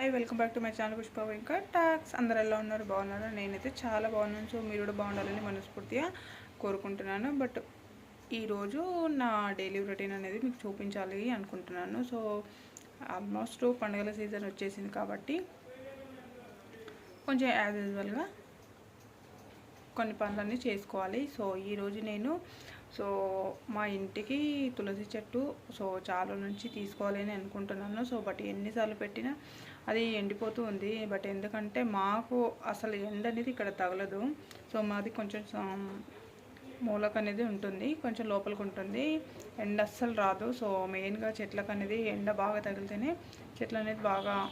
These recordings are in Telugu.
Hi welcome back to my channel Pushpa Venkat talks. అందరు ఎలా ఉన్నారు? బాగున్నారు? నేనైతే చాలా బాగున్నాను. సో మీరు కూడా బాగుండాలని మనస్ఫూర్తిగా కోరుకుంటున్నాను. బట్ ఈరోజు నా డైలీ రొటీన్ అనేది మీకు చూపించాలి అనుకుంటున్నాను. సో ఆల్మోస్ట్ పండుగల సీజన్ వచ్చేసింది కాబట్టి కొంచెం యాజ్ యూజువల్గా కొన్ని పనులన్నీ చేసుకోవాలి. సో ఈరోజు నేను సో మా ఇంటికి తులసి చెట్టు సో చాలా నుంచి తీసుకోవాలని అనుకుంటున్నాను. సో బట్ ఎన్నిసార్లు పెట్టినా అది ఎండిపోతూ ఉంది. బట్ ఎందుకంటే మాకు అసలు ఎండ అనేది ఇక్కడ తగలదు. సో మాది కొంచెం మూలక అనేది ఉంటుంది. కొంచెం లోపలికి ఉంటుంది. ఎండ అస్సలు రాదు. సో మెయిన్గా చెట్లకు అనేది ఎండ బాగా తగిలితేనే చెట్లు అనేది బాగా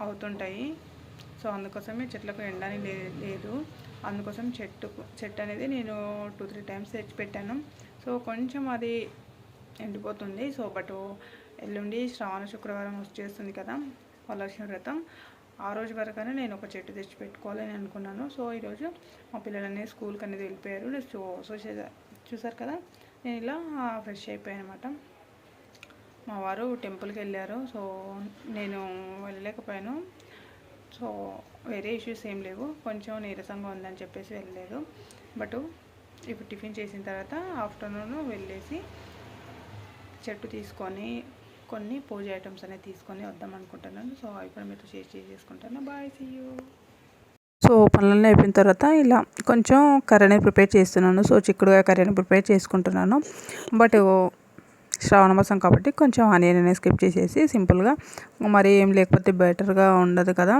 అవుతుంటాయి. సో అందుకోసమే చెట్లకు ఎండ అని లే- లేదు. అందుకోసం చెట్టు చెట్టు అనేది నేను టూ త్రీ టైమ్స్ తెచ్చి పెట్టాను. సో కొంచెం అది ఎండిపోతుంది. సో బట్ ఎల్లుండి శ్రావణ శుక్రవారం వచ్చేస్తుంది కదా వరలక్ష్మి వ్రతం. ఆ రోజు వరకనే నేను ఒక చెట్టు తెచ్చి పెట్టుకోవాలని అనుకున్నాను. సో ఈరోజు మా పిల్లలన్నీ స్కూల్కి అనేది వెళ్ళిపోయారు. సో సో చూసారు కదా నేను ఇలా ఫ్రెష్ అయిపోయాను అనమాట మా వారు టెంపుల్కి వెళ్ళారు. సో నేను వెళ్ళలేకపోయాను. సో వేరే ఇష్యూస్ ఏం లేవు. కొంచెం నీరసంగా ఉందని చెప్పేసి వెళ్ళలేదు. బట్ ఇప్పుడు టిఫిన్ చేసిన తర్వాత ఆఫ్టర్నూన్ వెళ్ళేసి చెట్టు తీసుకొని కొన్ని పూజ ఐటమ్స్ అనేది తీసుకొని వద్దాం అనుకుంటున్నాను. సో అవి కూడా మీతో షేర్ చేసుకుంటాను. బాయ్ సీ యూ సో పనులన్నీ అయిపోయిన తర్వాత ఇలా కొంచెం కర్రీ ప్రిపేర్ చేస్తున్నాను. సో చిక్కుడుగా కర్రీని ప్రిపేర్ చేసుకుంటున్నాను. బట్ శ్రావణ మాసం కాబట్టి కొంచెం ఆనియన్ అనేది స్కిప్ చేసేసి సింపుల్గా మరి ఏం లేకపోతే బెటర్గా ఉండదు కదా.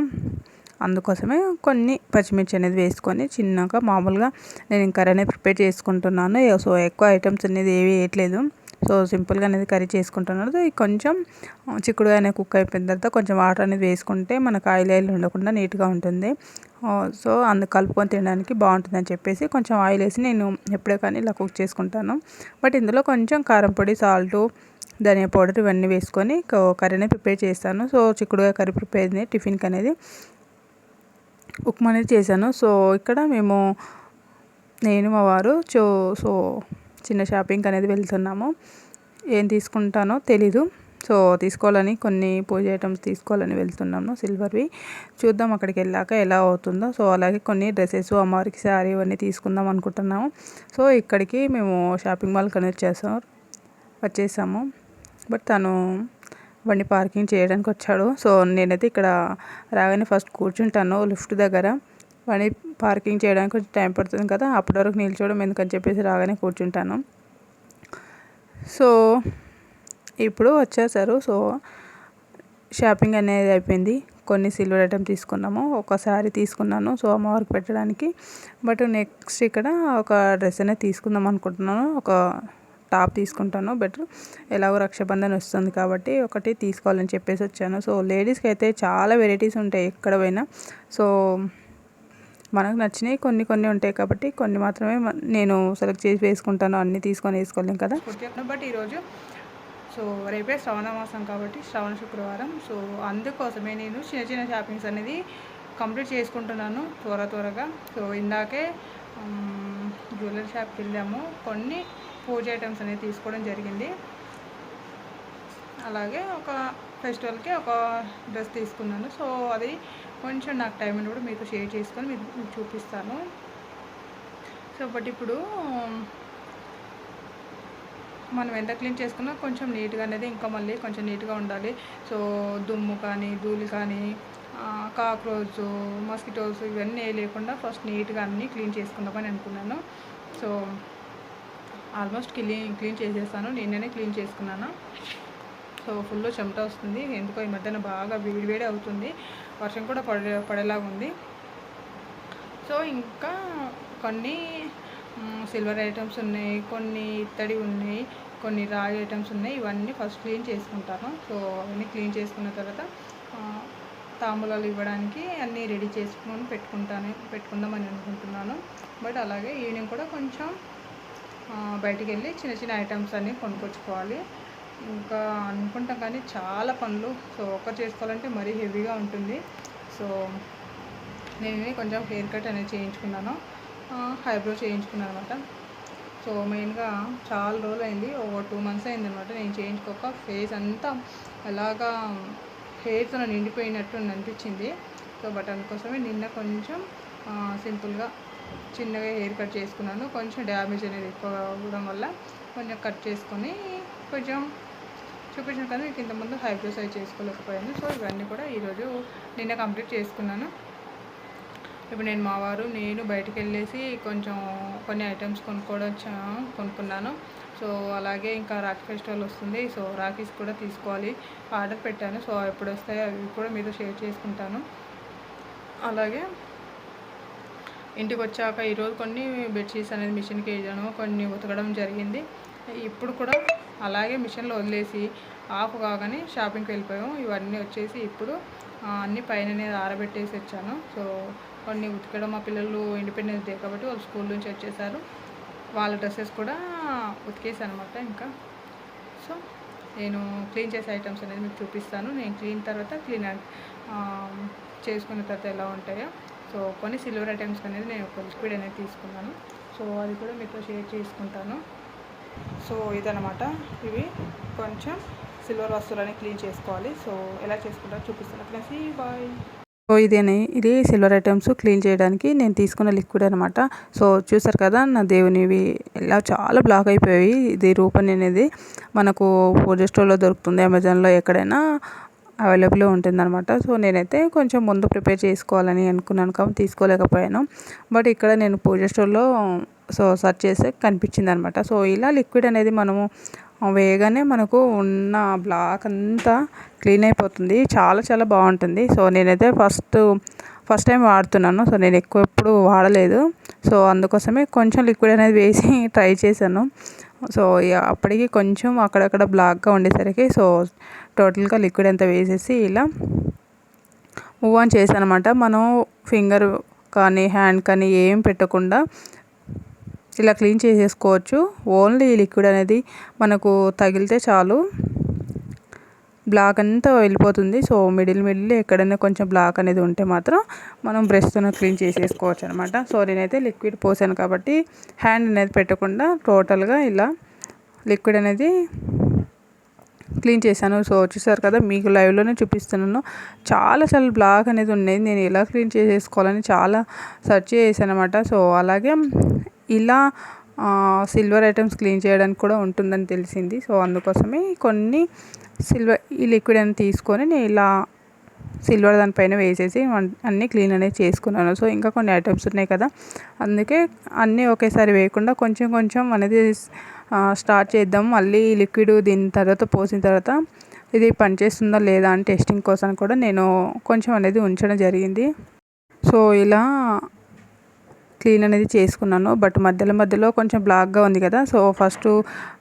అందుకోసమే కొన్ని పచ్చిమిర్చి అనేది వేసుకొని చిన్నగా మామూలుగా నేను కర్రీ అనేది ప్రిపేర్ చేసుకుంటున్నాను. సో ఎక్కువ ఐటమ్స్ అనేది ఏవి వేయట్లేదు. సో సింపుల్గా అనేది కర్రీ చేసుకుంటున్నారు కొంచెం చిక్కుడుగా అనేది కుక్ అయిపోయిన తర్వాత కొంచెం వాటర్ అనేది వేసుకుంటే మనకు ఆయిల్ ఆయిల్ ఉండకుండా నీట్గా ఉంటుంది. సో అందుకు కలుపుకొని తినడానికి బాగుంటుందని చెప్పేసి కొంచెం ఆయిల్ వేసి నేను ఎప్పుడే కానీ ఇలా కుక్ చేసుకుంటాను. బట్ ఇందులో కొంచెం కారం పొడి సాల్ట్ ధనియా పౌడర్ ఇవన్నీ వేసుకొని కర్రీని ప్రిపేర్ చేస్తాను. సో చిక్కుడుగా కర్రీ ప్రిపేర్ టిఫిన్కి అనేది ఉప్మా అనేది చేశాను. సో ఇక్కడ మేము నేను మా వారు చో సో చిన్న షాపింగ్ అనేది వెళ్తున్నాము. ఏం తీసుకుంటానో తెలీదు. సో తీసుకోవాలని కొన్ని పూజ ఐటమ్స్ తీసుకోవాలని వెళ్తున్నాము. సిల్వర్వి చూద్దాం అక్కడికి వెళ్ళాక ఎలా అవుతుందో. సో అలాగే కొన్ని డ్రెస్సెస్ అమ్మవారికి శారీ ఇవన్నీ తీసుకుందాం అనుకుంటున్నాము. సో ఇక్కడికి మేము షాపింగ్ మాల్ కనెక్ట్ చేసాం. వచ్చేసాము. బట్ తను బండి పార్కింగ్ చేయడానికి వచ్చాడు. సో నేనైతే ఇక్కడ రాగానే ఫస్ట్ కూర్చుంటాను లిఫ్ట్ దగ్గర. బండి పార్కింగ్ చేయడానికి కొంచెం టైం పడుతుంది కదా అప్పటి వరకు నిల్చోవడం ఎందుకని చెప్పేసి రాగానే కూర్చుంటాను. సో ఇప్పుడు వచ్చేసారు. సో షాపింగ్ అనేది అయిపోయింది. కొన్ని సిల్వర్ ఐటమ్ తీసుకున్నాము. ఒక శారీ తీసుకున్నాను. సో అమ్మవారికి పెట్టడానికి. బట్ నెక్స్ట్ ఇక్కడ ఒక డ్రెస్ అనేది తీసుకుందాం అనుకుంటున్నాను. ఒక టాప్ తీసుకుంటాను. బెటర్ ఎలాగో రక్షాబంధన్ వస్తుంది కాబట్టి ఒకటి తీసుకోవాలని చెప్పేసి వచ్చాను. సో లేడీస్కి అయితే చాలా వెరైటీస్ ఉంటాయి ఎక్కడ పోయినా. సో మనకు నచ్చినవి కొన్ని కొన్ని ఉంటాయి కాబట్టి కొన్ని మాత్రమే నేను సెలెక్ట్ చేసి వేసుకుంటాను. అన్నీ తీసుకొని వేసుకోలేం కదా. బట్ ఈరోజు సో రేపే శ్రవణ మాసం కాబట్టి శ్రవణ శుక్రవారం. సో అందుకోసమే నేను చిన్న చిన్న షాపింగ్స్ అనేది కంప్లీట్ చేసుకుంటున్నాను త్వర త్వరగా. సో ఇందాకే జ్యువెలరీ షాప్కి వెళ్ళాము. కొన్ని పూజ ఐటమ్స్ అనేది తీసుకోవడం జరిగింది. అలాగే ఒక ఫెస్టివల్కి ఒక డ్రెస్ తీసుకున్నాను. సో అది కొంచెం నాకు టైం కూడా మీతో షేర్ చేసుకొని మీకు చూపిస్తాను. సో బట్ ఇప్పుడు మనం ఎంత క్లీన్ చేసుకున్నా కొంచెం నీట్గా అనేది ఇంకా మళ్ళీ కొంచెం నీట్గా ఉండాలి. సో దుమ్ము కానీ ధూళి కానీ కాక్రోచ్ మస్కిటోస్ ఇవన్నీ లేకుండా ఫస్ట్ నీట్గా అన్నీ క్లీన్ చేసుకుందామని అనుకున్నాను. సో ఆల్మోస్ట్ క్లీన్ క్లీన్ చేసేస్తాను నిన్ననే క్లీన్ చేసుకున్నాను? సో ఫుల్ చెమట వస్తుంది. ఎందుకో ఈ మధ్యన బాగా వేడి వేడి అవుతుంది. వర్షం కూడా పడే పడేలాగా ఉంది. సో ఇంకా కొన్ని సిల్వర్ ఐటమ్స్ ఉన్నాయి కొన్ని ఇత్తడి ఉన్నాయి కొన్ని రాగి ఐటమ్స్ ఉన్నాయి. ఇవన్నీ ఫస్ట్ క్లీన్ చేసుకుంటాను. సో అవన్నీ క్లీన్ చేసుకున్న తర్వాత తాంబూలాలు ఇవ్వడానికి అన్నీ రెడీ చేసుకొని పెట్టుకుంటాను పెట్టుకుందామని అనుకుంటున్నాను. బట్ అలాగే ఈవినింగ్ కూడా కొంచెం బయటికి వెళ్ళి చిన్న చిన్న ఐటమ్స్ అన్నీ కొనుక్కొచ్చుకోవాలి. ఇంకా అనుకుంటాం కానీ చాలా పనులు. సో ఒకరు చేసుకోవాలంటే మరీ హెవీగా ఉంటుంది. సో నేను కొంచెం హెయిర్ కట్ అనేది చేయించుకున్నాను. హైబ్రో చేయించుకున్నాను అనమాట. సో మెయిన్గా చాలా రోజులు అయింది ఒక టూ మంత్స్ అయింది అనమాట నేను చేయించుకోక. ఫేస్ అంతా ఎలాగా హెయిర్తో నిండిపోయినట్టు అనిపించింది. సో బట్ అందుకోసమే నిన్న కొంచెం సింపుల్గా చిన్నగా హెయిర్ కట్ చేసుకున్నాను. కొంచెం డ్యామేజ్ అనేది ఎక్కువ అవ్వడం వల్ల కొంచెం కట్ చేసుకొని కొంచెం చూపించిన కదా మీకు ఇంతకుముందు హైబ్రో సైజ్ చేసుకోలేకపోయాను. సో ఇవన్నీ కూడా ఈరోజు నిన్న కంప్లీట్ చేసుకున్నాను. ఇప్పుడు నేను మా వారు నేను బయటికి వెళ్ళేసి కొంచెం కొన్ని ఐటమ్స్ కొనుక్కోవడం కొనుక్కున్నాను. సో అలాగే ఇంకా రాఖీ ఫెస్టివల్ వస్తుంది. సో రాఖీస్ కూడా తీసుకోవాలి. ఆర్డర్ పెట్టాను. సో ఎప్పుడు వస్తాయో అవి కూడా మీతో షేర్ చేసుకుంటాను. అలాగే ఇంటికి వచ్చాక ఈరోజు కొన్ని బెడ్షీట్స్ అనేది మిషన్కి వేయడం కొన్ని ఉతకడం జరిగింది. ఇప్పుడు కూడా అలాగే మిషన్లో వదిలేసి ఆఫ్ కాగానే షాపింగ్కి వెళ్ళిపోయాము. ఇవన్నీ వచ్చేసి ఇప్పుడు అన్ని పైన ఆరబెట్టేసి వచ్చాను. సో కొన్ని ఉతికడం మా పిల్లలు ఇండిపెండెన్స్ డే కాబట్టి వాళ్ళు స్కూల్ నుంచి వచ్చేసారు. వాళ్ళ డ్రెస్సెస్ కూడా ఉతికేసాను అనమాట ఇంకా. సో నేను క్లీన్ చేసే ఐటమ్స్ అనేది మీకు చూపిస్తాను. నేను క్లీన్ తర్వాత క్లీన్ చేసుకున్న తర్వాత ఎలా ఉంటాయో. సో కొన్ని సిల్వర్ ఐటమ్స్ అనేది నేను ఒక లిక్విడ్ అనేది తీసుకున్నాను. సో అది కూడా మీతో షేర్ చేసుకుంటాను. సో ఇదనమాట ఇవి కొంచెం సిల్వర్ వస్తువులని క్లీన్ చేసుకోవాలి. సో ఎలా చేసుకుంటారో చూపిస్తాను. Friends bye. సో ఇదేనే ఇది సిల్వర్ ఐటమ్స్ క్లీన్ చేయడానికి నేను తీసుకున్న లిక్విడ్ అనమాట సో చూసారు కదా నా దేవునివి ఇలా చాలా బ్లాక్ అయిపోయాయి. ఇది రూపని అనేది మనకు పూజ స్టోర్లో దొరుకుతుంది అమెజాన్లో ఎక్కడైనా అవైలబుల్ ఉంటుందన్నమాట. సో నేనైతే కొంచెం ముందు ప్రిపేర్ చేసుకోవాలని అనుకున్నాను కాబట్టి తీసుకోలేకపోయాను. బట్ ఇక్కడ నేను పూజ స్టోర్లో సో సర్చ్ చేస్తే కనిపించింది అనమాట సో ఇలా లిక్విడ్ అనేది మనము వేయగానే మనకు ఉన్న బ్లాక్ అంతా క్లీన్ అయిపోతుంది. చాలా చాలా బాగుంటుంది. సో నేనైతే ఫస్ట్ ఫస్ట్ టైం వాడుతున్నాను. సో నేను ఎక్కువ ఎప్పుడు వాడలేదు. సో అందుకోసమే కొంచెం లిక్విడ్ అనేది వేసి ట్రై చేశాను. సో అప్పటికి కొంచెం అక్కడక్కడ బ్లాక్గా ఉండేసరికి సో టోటల్గా లిక్విడ్ అంతా వేసేసి ఇలా మూవ్ ఆన్ చేశానమాట. మనం ఫింగర్ కానీ హ్యాండ్ కానీ ఏం పెట్టకుండా ఇలా క్లీన్ చేసేసుకోవచ్చు. ఓన్లీ ఈ లిక్విడ్ అనేది మనకు తగిలితే చాలు. బ్లాక్ అంతా వెళ్ళిపోతుంది. సో మిడిల్ మిడిల్ ఎక్కడైనా కొంచెం బ్లాక్ అనేది ఉంటే మాత్రం మనం బ్రష్తో క్లీన్ చేసేసుకోవచ్చు అనమాట సో నేనైతే లిక్విడ్ పోసాను కాబట్టి హ్యాండ్ అనేది పెట్టకుండా టోటల్గా ఇలా లిక్విడ్ అనేది క్లీన్ చేశాను. సో చూసారు కదా మీకు లైవ్లోనే చూపిస్తున్నాను. చాలా చాలా బ్లాక్ అనేది ఉండేది నేను ఎలా క్లీన్ చేసేసుకోవాలని చాలా సెర్చ్ చేశాను అనమాట సో అలాగే ఇలా సిల్వర్ ఐటమ్స్ క్లీన్ చేయడానికి కూడా ఉంటుందని తెలిసింది. సో అందుకోసమే కొన్ని సిల్వర్ ఈ లిక్విడ్ అని తీసుకొని నేను ఇలా సిల్వర్ దానిపైన వేసేసి అన్నీ క్లీన్ అనేది చేసుకున్నాను. సో ఇంకా కొన్ని ఐటమ్స్ ఉన్నాయి కదా. అందుకే అన్నీ ఒకేసారి వేయకుండా కొంచెం కొంచెం అనేది స్టార్ట్ చేద్దాం. మళ్ళీ లిక్విడ్ దీని తర్వాత పోసిన తర్వాత ఇది పనిచేస్తుందా లేదా అని టెస్టింగ్ కోసం కూడా నేను కొంచెం అనేది ఉంచడం జరిగింది. సో ఇలా క్లీన్ అనేది చేసుకున్నాను. బట్ మధ్యలో మధ్యలో కొంచెం బ్లాక్గా ఉంది కదా. సో ఫస్ట్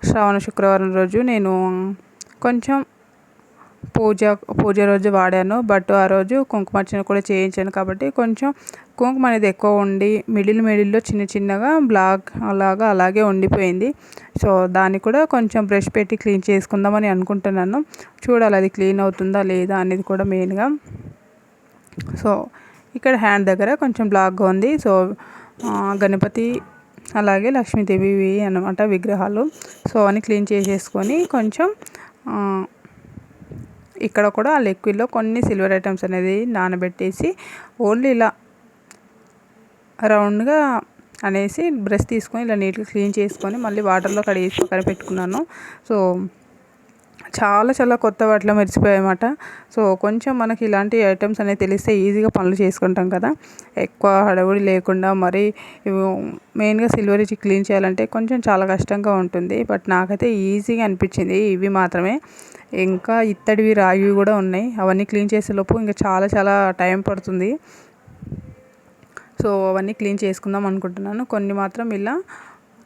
శ్రావణ శుక్రవారం రోజు నేను కొంచెం పూజ పూజ రోజు వాడాను. బట్ ఆ రోజు కుంకుమార్చన కూడా చేయించాను కాబట్టి కొంచెం కుంకుమ అనేది ఎక్కువ ఉండి మిడిల్ మిడిల్లో చిన్న చిన్నగా బ్లాక్ అలాగా అలాగే ఉండిపోయింది. సో దాన్ని కూడా కొంచెం బ్రష్ పెట్టి క్లీన్ చేసుకుందామని అనుకుంటున్నాను. చూడాలి అది క్లీన్ అవుతుందా లేదా అనేది కూడా మెయిన్గా. సో ఇక్కడ హ్యాండ్ దగ్గర కొంచెం బ్లాక్గా ఉంది. సో గణపతి అలాగే లక్ష్మీదేవి అనమాట విగ్రహాలు. సో అని క్లీన్ చేసేసుకొని కొంచెం ఇక్కడ కూడా ఆ లిక్విడ్లో కొన్ని సిల్వర్ ఐటమ్స్ అనేది నానబెట్టేసి ఓన్లీ ఇలా రౌండ్గా అనేసి బ్రష్ తీసుకొని ఇలా నీట్గా క్లీన్ చేసుకొని మళ్ళీ వాటర్లో కడిగేసి పక్కన పెట్టుకున్నాను. సో చాలా చాలా కొత్త వాటిలో మెరిసిపోయాయన్నమాట. సో కొంచెం మనకి ఇలాంటి ఐటమ్స్ అనేవి తెలిస్తే ఈజీగా పనులు చేసుకుంటాం కదా. ఎక్కువ హడవుడి లేకుండా మరి మెయిన్గా సిల్వర్ ఇచ్చి క్లీన్ చేయాలంటే కొంచెం చాలా కష్టంగా ఉంటుంది. బట్ నాకైతే ఈజీగా అనిపించింది. ఇవి మాత్రమే. ఇంకా ఇత్తడివి రాగివి కూడా ఉన్నాయి. అవన్నీ క్లీన్ చేసేలోపు ఇంకా చాలా చాలా టైం పడుతుంది. సో అవన్నీ క్లీన్ చేసుకుందాం అనుకుంటున్నాను. కొన్ని మాత్రం ఇలా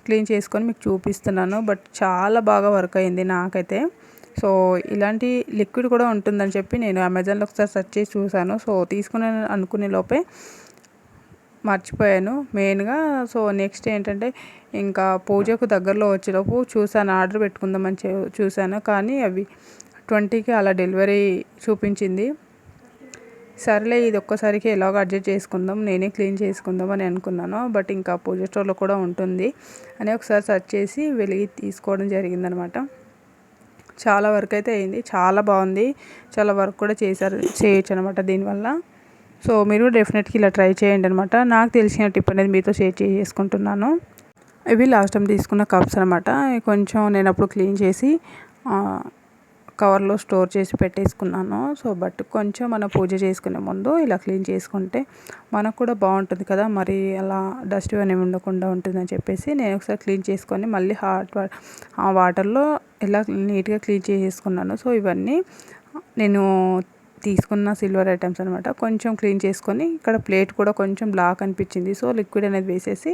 క్లీన్ చేసుకొని మీకు చూపిస్తున్నాను. బట్ చాలా బాగా వర్క్ అయింది నాకైతే. సో ఇలాంటి లిక్విడ్ కూడా ఉంటుందని చెప్పి నేను అమెజాన్లో ఒకసారి సెర్చ్ చేసి చూశాను సో తీసుకునే అనుకునే లోపే మర్చిపోయాను. మెయిన్గా సో నెక్స్ట్ ఏంటంటే ఇంకా పూజకు దగ్గరలో వచ్చేలోపు చూశాను ఆర్డర్ పెట్టుకుందామని చూశాను కానీ అవి ట్వంటీకి అలా డెలివరీ చూపించింది. సరేలే ఇది ఒక్కసారికి ఎలాగో అడ్జస్ట్ చేసుకుందాం నేనే క్లీన్ చేసుకుందాం అని అనుకున్నాను. బట్ ఇంకా పూజ స్టోర్లో కూడా ఉంటుంది అని ఒకసారి సెర్చ్ చేసి వెలిగి తీసుకోవడం జరిగిందనమాట. చాలా వర్క్ అయితే అయింది. చాలా బాగుంది. చాలా వర్క్ కూడా చేశారు చేయొచ్చు అనమాట దీనివల్ల. సో మీరు డెఫినెట్గా ఇలా ట్రై చేయండి అనమాట నాకు తెలిసిన టిప్ అనేది మీతో షేర్ చేసుకుంటున్నాను. ఇవి లాస్ట్ టైం తీసుకున్న కప్స్ అనమాట కొంచెం నేను అప్పుడు క్లీన్ చేసి కవర్లో స్టోర్ చేసి పెట్టేసుకున్నాను. సో బట్ కొంచెం మనం పూజ చేసుకునే ముందు ఇలా క్లీన్ చేసుకుంటే మనకు కూడా బాగుంటుంది కదా. మరి అలా డస్ట్ అనేవి ఉండకుండా ఉంటుందని చెప్పేసి నేను ఒకసారి క్లీన్ చేసుకొని మళ్ళీ హాట్ ఆ వాటర్లో ఇలా నీట్గా క్లీన్ చేసేసుకున్నాను. సో ఇవన్నీ నేను తీసుకున్న సిల్వర్ ఐటమ్స్ అనమాట కొంచెం క్లీన్ చేసుకొని ఇక్కడ ప్లేట్ కూడా కొంచెం బ్లాక్ అనిపించింది. సో లిక్విడ్ అనేది వేసేసి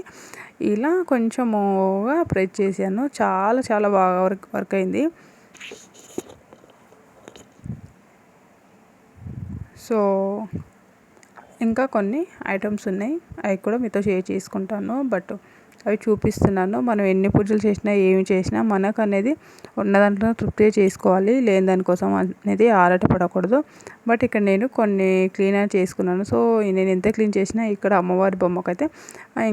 ఇలా కొంచెముగా ప్రెస్ చేశాను. చాలా చాలా బాగా వర్క్ వర్క్ అయింది. సో ఇంకా కొన్ని ఐటమ్స్ ఉన్నాయి. అవి కూడా మీతో షేర్ చేసుకుంటాను. బట్ అవి చూపిస్తున్నాను. మనం ఎన్ని పూజలు చేసినా ఏమి చేసినా మనకు అనేది ఉన్న దాంట్లో తృప్తిగా చేసుకోవాలి. లేని దానికోసం అనేది ఆరాట పడకూడదు బట్ ఇక్కడ నేను కొన్ని క్లీనర్ చేసుకున్నాను. సో నేను ఎంత క్లీన్ చేసినా ఇక్కడ అమ్మవారి బొమ్మకైతే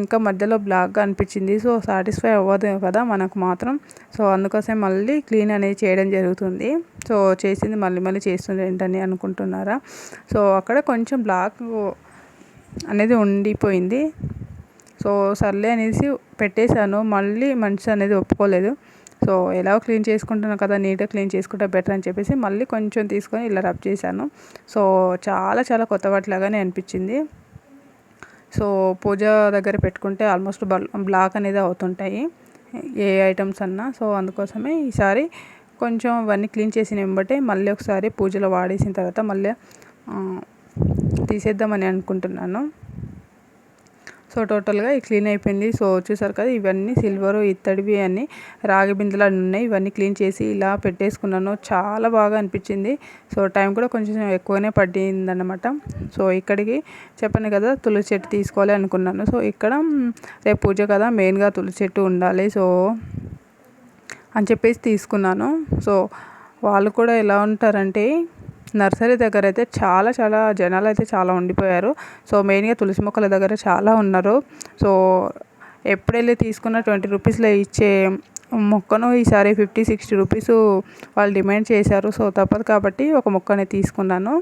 ఇంకా మధ్యలో బ్లాక్గా అనిపించింది. సో సాటిస్ఫై అవ్వదు కదా మనకు మాత్రం. సో అందుకోసం మళ్ళీ క్లీన్ అనేది చేయడం జరుగుతుంది. సో చేసింది మళ్ళీ మళ్ళీ చేస్తుంది ఏంటని అనుకుంటున్నారా? సో అక్కడ కొంచెం బ్లాక్ అనేది ఉండిపోయింది. సో సర్లే అనేసి పెట్టేశాను. మళ్ళీ మనిషి అనేది ఒప్పుకోలేదు. సో ఎలా క్లీన్ చేసుకుంటున్నా కదా నీట్గా క్లీన్ చేసుకుంటే బెటర్ అని చెప్పేసి మళ్ళీ కొంచెం తీసుకొని ఇలా రబ్ చేశాను. సో చాలా చాలా కొత్త వాటిలాగానే అనిపించింది. సో పూజ దగ్గర పెట్టుకుంటే ఆల్మోస్ట్ బ్లాక్ అనేది అవుతుంటాయి. ఏ ఐటమ్స్ అన్నా. సో అందుకోసమే ఈసారి కొంచెం ఇవన్నీ క్లీన్ చేసిన వెంబటే మళ్ళీ ఒకసారి పూజలో వాడేసిన తర్వాత మళ్ళీ తీసేద్దామని అనుకుంటున్నాను. సో టోటల్గా క్లీన్ అయిపోయింది. సో చూసారు కదా ఇవన్నీ సిల్వర్ ఇత్తడివి అన్ని రాగి బిందెలు అన్నీ ఉన్నాయి. ఇవన్నీ క్లీన్ చేసి ఇలా పెట్టేసుకున్నాను. చాలా బాగా అనిపించింది. సో టైం కూడా కొంచెం ఎక్కువనే పడిందన్నమాట. సో ఇక్కడికి చెప్పాను కదా తులసి చెట్టు తీసుకోవాలి అనుకున్నాను. సో ఇక్కడ రేపు పూజ కదా మెయిన్గా తులసి చెట్టు ఉండాలి. సో అని చెప్పేసి తీసుకున్నాను. సో వాళ్ళు కూడా ఎలా ఉంటారంటే నర్సరీ దగ్గర అయితే చాలా చాలా జనాలు అయితే చాలా ఉండిపోయారు. సో మెయిన్గా తులసి మొక్కల దగ్గర చాలా ఉన్నారు. సో ఎప్పుడెళ్ళి తీసుకున్న ట్వంటీ రూపీస్లో ఇచ్చే మొక్కను ఈసారి ఫిఫ్టీ సిక్స్టీ రూపీస్ వాళ్ళు డిమాండ్ చేశారు. సో తప్పదు కాబట్టి ఒక మొక్కని తీసుకున్నాను.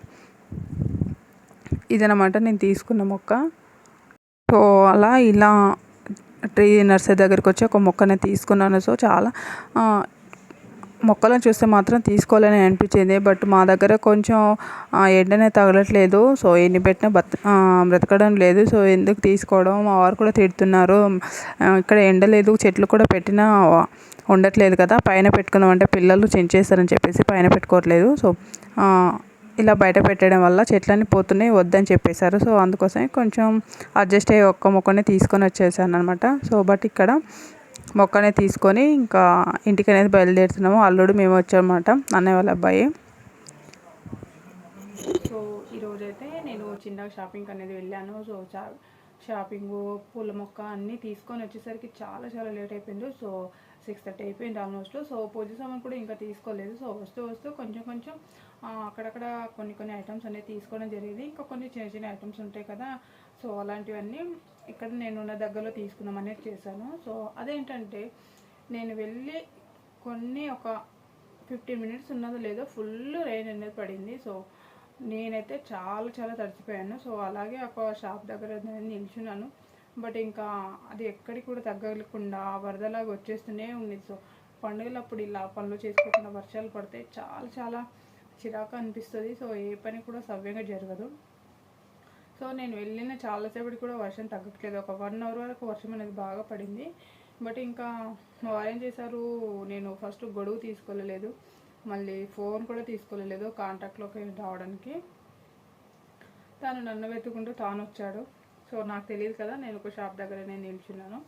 ఇదనమాట నేను తీసుకున్న మొక్క. సో అలా ఇలా ట్రీ నర్సరీ దగ్గరికి వచ్చి ఒక మొక్కని తీసుకున్నాను. సో చాలా మొక్కలను చూస్తే మాత్రం తీసుకోవాలని అనిపించింది. బట్ మా దగ్గర కొంచెం ఎండనే తగలట్లేదు. సో ఎన్ని పెట్టినా బత బ్రతకడం లేదు. సో ఎందుకు తీసుకోవడం? మా వారు కూడా తిడుతున్నారు. ఇక్కడ ఎండ లేదు. చెట్లు కూడా పెట్టినా ఉండట్లేదు కదా. పైన పెట్టుకుందాం అంటే పిల్లలు చించేస్తారని చెప్పేసి పైన పెట్టుకోవట్లేదు. సో ఇలా బయట పెట్టడం వల్ల చెట్లన్నీ పోతున్నాయి వద్దని చెప్పేశారు. సో అందుకోసమే కొంచెం అడ్జస్ట్ అయ్యి ఒక్క మొక్కనే తీసుకొని వచ్చేసాను అనమాట సో బట్ ఇక్కడ మొక్కని తీసుకొని ఇంకా ఇంటికి అనేది బయలుదేరుతున్నాము. అల్లుడు మేము వచ్చామన్నమాట అన్నయ్య వాళ్ళ అబ్బాయి. సో ఈరోజైతే నేను చిన్నగా షాపింగ్ అనేది వెళ్ళాను. సో షాపింగ్ పూల మొక్క అన్నీ తీసుకొని వచ్చేసరికి చాలా చాలా లేట్ అయిపోయింది. సో సిక్స్ థర్టీ అయిపోయింది ఆల్మోస్ట్. సో పూజ సామాన్ కూడా ఇంకా తీసుకోలేదు. సో వస్తూ వస్తూ కొంచెం కొంచెం అక్కడక్కడ కొన్ని కొన్ని ఐటమ్స్ అనేవి తీసుకోవడం జరిగింది. ఇంకా కొన్ని చిన్న చిన్న ఐటమ్స్ ఉంటాయి కదా. సో అలాంటివన్నీ ఇక్కడ నేనున్న దగ్గరలో తీసుకుందాం అనేది చేశాను. సో అదేంటంటే నేను వెళ్ళి కొన్ని ఒక ఫిఫ్టీన్ మినిట్స్ ఉన్నదో లేదో ఫుల్ రెయిన్ అనేది పడింది. సో నేనైతే చాలా చాలా తడిచిపోయాను. సో అలాగే ఒక షాప్ దగ్గర నిల్చున్నాను. బట్ ఇంకా అది ఎక్కడికి కూడా తగ్గకుండా వరదలాగా వచ్చేస్తూనే ఉంది. సో పండుగలప్పుడు ఇలా పనులు చేసుకోకుండా వర్షాలు పడితే చాలా చాలా చిరాకు అనిపిస్తుంది. సో ఏ పని కూడా సవ్యంగా జరగదు. సో నేను వెళ్ళిన చాలాసేపటికి కూడా వర్షం తగ్గట్లేదు. ఒక వన్ అవర్ వరకు వర్షం అనేది బాగా పడింది. బట్ ఇంకా వారేం చేశారు నేను ఫస్ట్ గొడుగు తీసుకోలేదు మళ్ళీ ఫోన్ కూడా తీసుకోలేదు కాంటాక్ట్లోకి రావడానికి. తను నన్ను వెతుకుంటూ తాను వచ్చాడు సో నాకు తెలియదు కదా నేను ఒక షాప్ దగ్గరనే నిల్చున్నాను.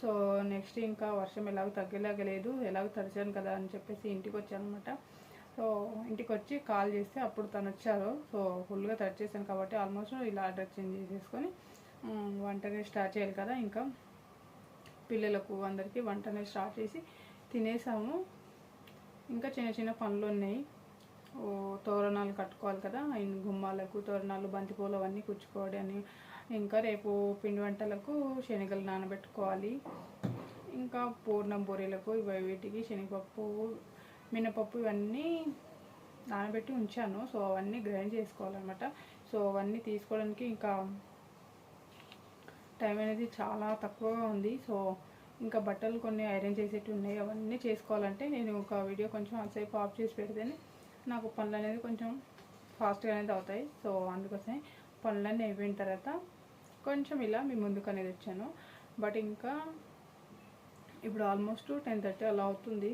సో నెక్స్ట్ ఇంకా వర్షం ఎలాగో తగ్గలేగలేదు ఎలాగో తడిచాను కదా అని చెప్పేసి ఇంటికి వచ్చాను అనమాట సో ఇంటికి వచ్చి కాల్ చేస్తే అప్పుడు తను వచ్చారు. సో ఫుల్గా తడిచేసాను కాబట్టి ఆల్మోస్ట్ ఇలా డ్రెస్ చేంజ్ చేసేసుకొని వంటనే స్టార్ట్ చేయాలి కదా ఇంకా. పిల్లలకు అందరికీ వంటనే స్టార్ట్ చేసి తినేసాము. ఇంకా చిన్న చిన్న పనులు ఉన్నాయి. తోరణాలు కట్టుకోవాలి కదా గుమ్మాలకు తోరణాలు బంతిపూలు అవన్నీ కుచ్చుకోవడం ఇంకా రేపు పిండి వంటలకు శనగలు నానబెట్టుకోవాలి. ఇంకా పూర్ణం బూరెలకు ఇవి వీటికి శనగపప్పు మినపప్పు ఇవన్నీ నానబెట్టి ఉంచాను. సో అవన్నీ గ్రైండ్ చేసుకోవాలన్నమాట. సో అవన్నీ తీసుకోవడానికి ఇంకా టైం అనేది చాలా తక్కువగా ఉంది. సో ఇంకా బట్టలు కొన్ని ఐరన్ చేసేవి ఉన్నాయి. అవన్నీ చేసుకోవాలంటే నేను ఒక వీడియో కొంచెం అంతసేపు ఆఫ్ చేసి పెడితేనే నాకు పనులు అనేది కొంచెం ఫాస్ట్గా అనేది అవుతాయి. సో అందుకోసమే పనులన్నీ అయిపోయిన తర్వాత కొంచెం ఇలా మీ ముందుకు అనేది వచ్చాను. బట్ ఇంకా ఇప్పుడు ఆల్మోస్ట్ టెన్ థర్టీ అలా అవుతుంది.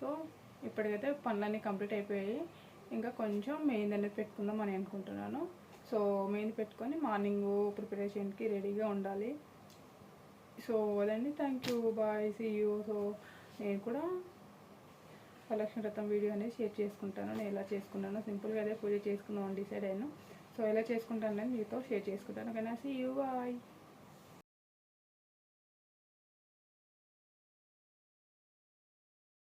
సో ఇప్పటికైతే పనులన్నీ కంప్లీట్ అయిపోయాయి. ఇంకా కొంచెం మెయిన్ అనేది పెట్టుకుందాం అని అనుకుంటున్నాను. సో మెయిన్ పెట్టుకొని మార్నింగ్ ప్రిపరేషన్కి రెడీగా ఉండాలి. సో అదండి. Thank you. Bye. See you. So నేను కూడా కలెక్షన్ రథం వీడియో అనేది షేర్ చేసుకుంటాను. నేను ఎలా చేసుకున్నాను సింపుల్గా అదే పూజ చేసుకుందాం డిసైడ్ అయ్యాను. సో ఎలా చేసుకుంటాను నేను మీతో షేర్ చేసుకుంటాను. కానీ సీ యూ బాయ్